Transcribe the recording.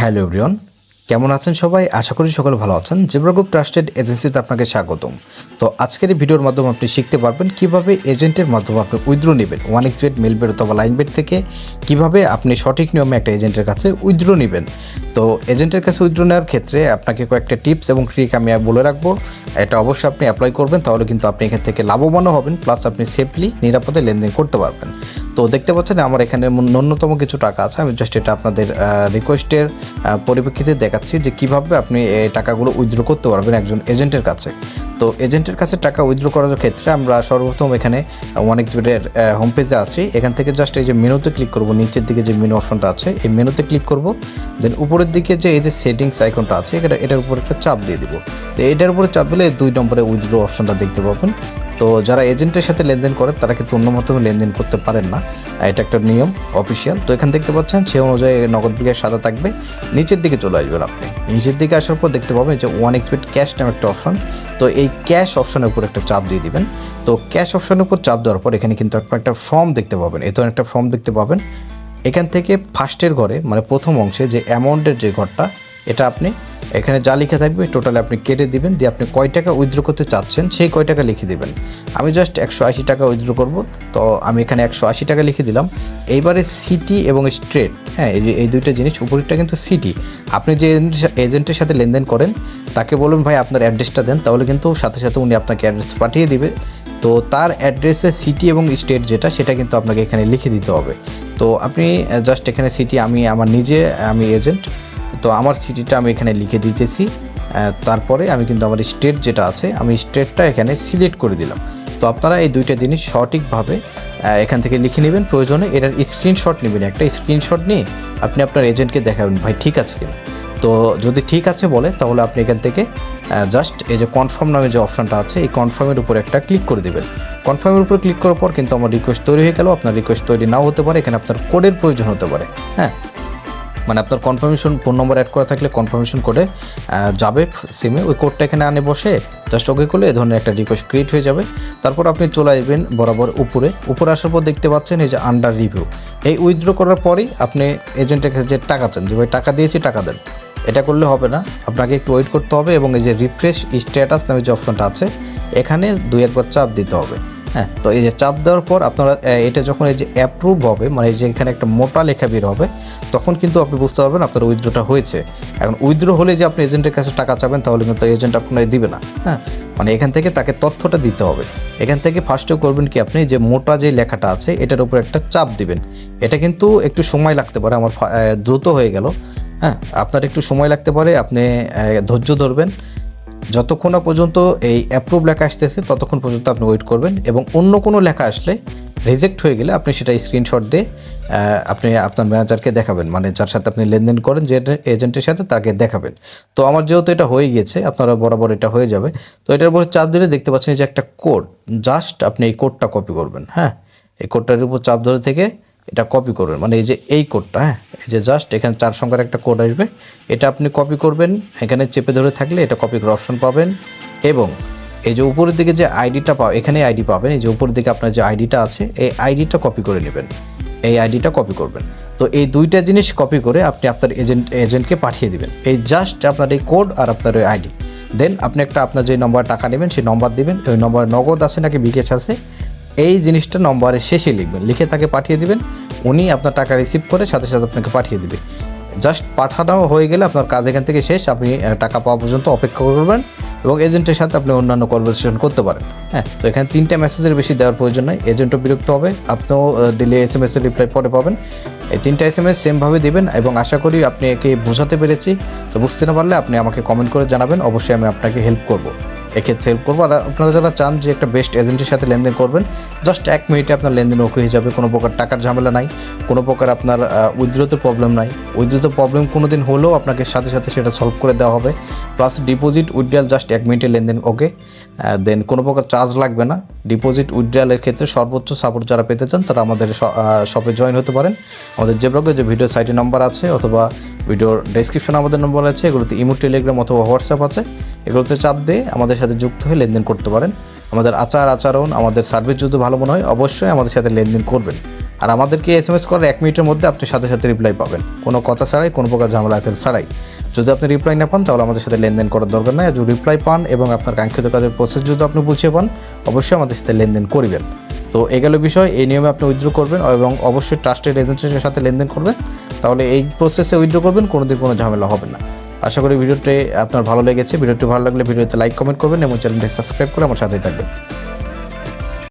Hello everyone, কেমন আছেন সবাই? আশা করি সকলে ভালো আছেন। জেব্রা গ্রুপ ট্রাস্টেড এজেন্সিতে আপনাকে স্বাগতম। তো আজকের এই ভিডিওর মাধ্যমে আপনি শিখতে পারবেন কীভাবে এজেন্টের মাধ্যমে আপনি উইথড্র নেবেন ওয়ান এক্স বেড মেলবেড অথবা লাইন বেড থেকে। কীভাবে আপনি সঠিক নিয়মে একটা এজেন্টের কাছে উইথড্র নেবেন। তো এজেন্টের কাছে উইথড্র নেওয়ার ক্ষেত্রে আপনাকে কয়েকটা টিপস এবং ট্রিক আমি বলে রাখব। এটা অবশ্যই আপনি অ্যাপ্লাই করবেন, তাহলে কিন্তু আপনি এখান থেকে লাভবানও হবেন প্লাস আপনি সেফলি নিরাপদে লেনদেন করতে পারবেন। তো দেখতে পাচ্ছেন আমার এখানে ন্যূনতম কিছু টাকা আছে, আমি জাস্ট এটা আপনাদের রিকোয়েস্টের পরিপ্রেক্ষিতে দেখাচ্ছি যে কীভাবে আপনি এই টাকাগুলো উইথড্র করতে পারবেন একজন এজেন্টের কাছে। তো এজেন্টের কাছে টাকা উইথড্র করার ক্ষেত্রে আমরা সর্বপ্রথম এখানে ওয়ান এক্সবিটের হোম পেজে আছি। এখান থেকে জাস্ট এই যে মেনুতে ক্লিক করব, নিচের দিকে যে মেনু অপশনটা আছে, এই মেনুতে ক্লিক করব। দেন উপরের দিকে যে এই যে সেটিংস আইকনটা আছে, এটা এটার উপর একটা চাপ দিয়ে দিব। তো এটার উপরে চাপ দিলে দুই নম্বরে উইথড্রো অপশনটা দেখতে পাবেন। তো যারা এজেন্টের সাথে লেনদেন করে, তারা কিন্তু অন্য মাধ্যমে লেনদেন করতে পারেন না। এটা একটা নিয়ম অফিসিয়াল তো এখান দেখতে পাচ্ছেন, সে অনুযায়ী নগদ দিকে সাদা থাকবে, নিচের দিকে চলে আসবেন আপনি। নিচের দিকে আসার পর দেখতে পাবেন যে ওয়ান এক্সপেড ক্যাশ নামে একটা অপশন তো এই ক্যাশ অপশনের উপর একটা চাপ দিয়ে দিবেন। তো ক্যাশ অপশনের উপর চাপ দেওয়ার পর এখানে কিন্তু আপনার একটা ফর্ম দেখতে পাবেন। এ ধরনের একটা ফর্ম দেখতে পাবেন। এখান থেকে ফার্স্টের ঘরে মানে প্রথম অংশে যে অ্যামাউন্টের যে ঘরটা এটা আপনি এখানে যা লিখে থাকবে টোটাল আপনি কেটে দিবেন, দিয়ে আপনি কয় টাকা উইথড্র করতে চাচ্ছেন, সেই কয় টাকা লিখে দিবেন। আমি জাস্ট একশো আশি টাকা উইথড্র করব, তো আমি এখানে একশো আশি টাকা লিখে দিলাম। এইবারে সিটি এবং স্ট্রেট হ্যাঁ এই যে, এই দুইটা জিনিস, উপরেরটা কিন্তু সিটি আপনি যে এজেন্টের সাথে লেনদেন করেন, তাকে বলুন, ভাই, আপনার অ্যাড্রেসটা দেন। তাহলে কিন্তু সাথে সাথে উনি আপনাকে অ্যাড্রেস পাঠিয়ে দিবে। তো তার অ্যাড্রেসে সিটি এবং স্টেট যেটা, সেটা কিন্তু আপনাকে এখানে লিখে দিতে হবে। তো আপনি জাস্ট এখানে সিটি আমি আমার নিজে, আমি এজেন্ট তো আমার সিটিটা আমি এখানে লিখে দিতেছি তারপরে আমি কিন্তু আমার স্টেট যেটা আছে, আমি স্টেটটা এখানে সিলেক্ট করে দিলাম। তো আপনারা এই দুইটা জিনিস সঠিকভাবে এখান থেকে লিখে নেবেন, প্রয়োজনে এটার স্ক্রিনশট নেবেন। একটা স্ক্রিনশট নিয়ে আপনি আপনার এজেন্টকে দেখাবেন, ভাই, ঠিক আছে কিনা? তো যদি ঠিক আছে বলে, তাহলে আপনি এখান থেকে জাস্ট এই যে কনফার্ম নামে যে অপশানটা আছে, এই কনফার্মের উপর একটা ক্লিক করে দেবেন। কনফার্মের উপর ক্লিক করার পর কিন্তু আমার রিকোয়েস্ট তৈরি হয়ে গেল। আপনার রিকোয়েস্ট তৈরি নাও হতে পারে, এখানে আপনার কোডের প্রয়োজন হতে পারে। হ্যাঁ? মানে আপনার কনফার্মেশন ফোন নম্বর অ্যাড করা থাকলে কনফার্মেশন কোডে যাবে সিমে ওই কোডটা এখানে আনে বসে জাস্ট ওকে করলে এ ধরনের একটা রিকোয়েস্ট ক্রিয়েট হয়ে যাবে। তারপর আপনি চলে আসবেন বরাবর উপরে। উপরে আসার পর দেখতে পাচ্ছেন এই যে আন্ডার রিভিউ এই উইথড্র করার পরই আপনি এজেন্টের কাছে যে টাকা চান, যে ভাই টাকা দিয়েছি, টাকা দেন। এটা করলে হবে না। আপনাকে একটু ওয়েট করতে হবে এবং এই যে রিফ্রেশ স্ট্যাটাস নামে যে অপশনটা আছে, এখানে দুই একবার চাপ দিতে হবে। হ্যাঁ তো এই যে চাপ দেওয়ার পর আপনারা এটা যখন এই যে অ্যাপ্রুভ হবে মানে যে এখানে একটা মোটা লেখা বের হবে, তখন কিন্তু আপনি বুঝতে পারবেন আপনার উইথড্রটা হয়েছে। এখন উইথড্র হলে যে আপনি এজেন্টের কাছে টাকা চাবেন, তাহলে কিন্তু এজেন্ট আপনার দিবে না হ্যাঁ? মানে এখান থেকে তাকে তথ্যটা দিতে হবে। এখান থেকে ফার্স্টে করবেন কি আপনি, যে মোটা যে লেখাটা আছে, এটার উপর একটা চাপ দিবেন। এটা কিন্তু একটু সময় লাগতে পারে, আমার দ্রুত হয়ে গেল হ্যাঁ? আপনার একটু সময় লাগতে পারে, আপনি ধৈর্য ধরবেন যতক্ষণ না পর্যন্ত এই অ্যাপ্রুভ লেখা আসতেছে, ততক্ষণ পর্যন্ত আপনি ওয়েট করবেন এবং অন্য কোনো লেখা আসলে রিজেক্ট হয়ে গেলে আপনি সেটা স্ক্রিনশট দিয়ে আপনি আপনার ম্যানেজারকে দেখাবেন। মানে যার সাথে আপনি লেনদেন করেন, যে এজেন্টের সাথে তাকে দেখাবেন। তো আমার যেহেতু এটা হয়ে গিয়েছে, আপনারা বরাবর এটা হয়ে যাবে। তো এটার উপরে চাপ দিলে দেখতে পাচ্ছেন যে একটা কোড জাস্ট আপনি এই কোডটা কপি করবেন হ্যাঁ? এই কোডটার উপর চাপ ধরে থেকে এটা কপি করবেন। মানে এই যে এই কোডটা হ্যাঁ এই যে জাস্ট এখানে চার সংখ্যার একটা কোড আসবে, এটা আপনি কপি করবেন, এখানে চেপে ধরে থাকলে এটা কপি করার অপশন পাবেন এবং এই যে উপরের দিকে যে আইডিটা পাও, এখানে আইডি পাবেন, এই যে উপরের দিকে আপনার যে আইডিটা আছে, এই আইডিটা কপি করে নেবেন, এই আইডিটা কপি করবেন। তো এই দুইটা জিনিস কপি করে আপনি আপনার এজেন্ট এজেন্টকে পাঠিয়ে দিবেন। এই জাস্ট আপনার এই কোড আর আপনার ওই আইডি দেন আপনি একটা আপনার যে নম্বর টাকা নেবেন, সেই নম্বর দিবেন, ওই নম্বর নগদ আছে নাকি বিকাশ আছে এই জিনিসটা নম্বরের শেষে লিখবেন। লিখে তাকে পাঠিয়ে দিবেন। উনি আপনার টাকা রিসিভ করে সাথে সাথে আপনাকে পাঠিয়ে দিবে। জাস্ট পাঠানো হয়ে গেলে আপনার কাজ এখান থেকে শেষ। আপনি টাকা পাওয়া পর্যন্ত অপেক্ষা করবেন এবং এজেন্টের সাথে আপনি অন্যান্য কনভারসেশন করতে পারেন। হ্যাঁ তো এখানে তিনটা মেসেজের বেশি দেওয়ার প্রয়োজন নাই। এজেন্টও বিরক্ত হবে। আপনিও দিলে এস এম এসের রিপ্লাই পরে পাবেন। এই তিনটা এস এম এস সেমভাবে দিবেন এবং আশা করি আপনি একে বোঝাতে পেরেছি। তো বুঝতে না পারলে আপনি আমাকে কমেন্ট করে জানাবেন। অবশ্যই আমি আপনাকে হেল্প করব। এক্ষেত্রে হেল্প করব। আর আপনারা যারা চান যে একটা বেস্ট এজেন্টের সাথে লেনদেন করবেন জাস্ট এক মিনিটে আপনার লেনদেন ওকে হয়ে যাবে, কোনো প্রকার টাকার ঝামেলা নাই, কোনো প্রকার আপনার উইথড্রোতে প্রবলেম নাই। উইথড্রোতে প্রবলেম কোনো দিন হলেও আপনাকে সাথে সাথে সেটা সলভ করে দেওয়া হবে। প্লাস ডিপোজিট উইথড্রাল জাস্ট এক মিনিটে লেনদেন ওকে দেন কোনো প্রকার চার্জ লাগবে না। ডিপোজিট উইথড্রালের ক্ষেত্রে সর্বোচ্চ সাপোর্ট যারা পেতে চান, তারা আমাদের শপে জয়েন হতে পারেন। আমাদের যে ব্লগে যে ভিডিও সাইটে নাম্বার আছে অথবা ভিডিওর ডেসক্রিপশনে আমাদের নম্বর আছে, এগুলোতে ইমো টেলিগ্রাম অথবা হোয়াটসঅ্যাপ আছে। এগুলোতে চাপ দিয়ে আমাদের সাথে যুক্ত হয়ে লেনদেন করতে পারেন। আমাদের আচার আচরণ, আমাদের সার্ভিস যদি ভালো মনে হয়, অবশ্যই আমাদের সাথে লেনদেন করবেন। আর আমাদেরকে এস এম এস করার এক মিনিটের মধ্যে আপনি সাথে সাথে রিপ্লাই পাবেন। কোনো কথা ছাড়াই, কোনো প্রকার ঝামেলা আছে ছাড়াই। যদি আপনি রিপ্লাই না পান, তাহলে আমাদের সাথে লেনদেন করার দরকার নাই। আর যদি রিপ্লাই পান এবং আপনার কাঙ্ক্ষিত কাজের প্রসেস যদি আপনি বুঝিয়ে পান, অবশ্যই আমাদের সাথে লেনদেন করিবেন। তো এগুলো বিষয়, এই নিয়মে আপনি উইথড্র করবেন এবং অবশ্যই ট্রাস্টেড এজেন্সির সাথে লেনদেন করবেন। তাহলে এই প্রসেসে উইথড্র করবেন, কোনোদিন কোনো ঝামেলা হবে না। আশা করি ভিডিওটি আপনার ভালো লেগেছে। ভিডিওটি ভালো লাগলে ভিডিওতে লাইক কমেন্ট করবেন এবং চ্যানেলটি সাবস্ক্রাইব করে আমার সাথেই থাকবেন।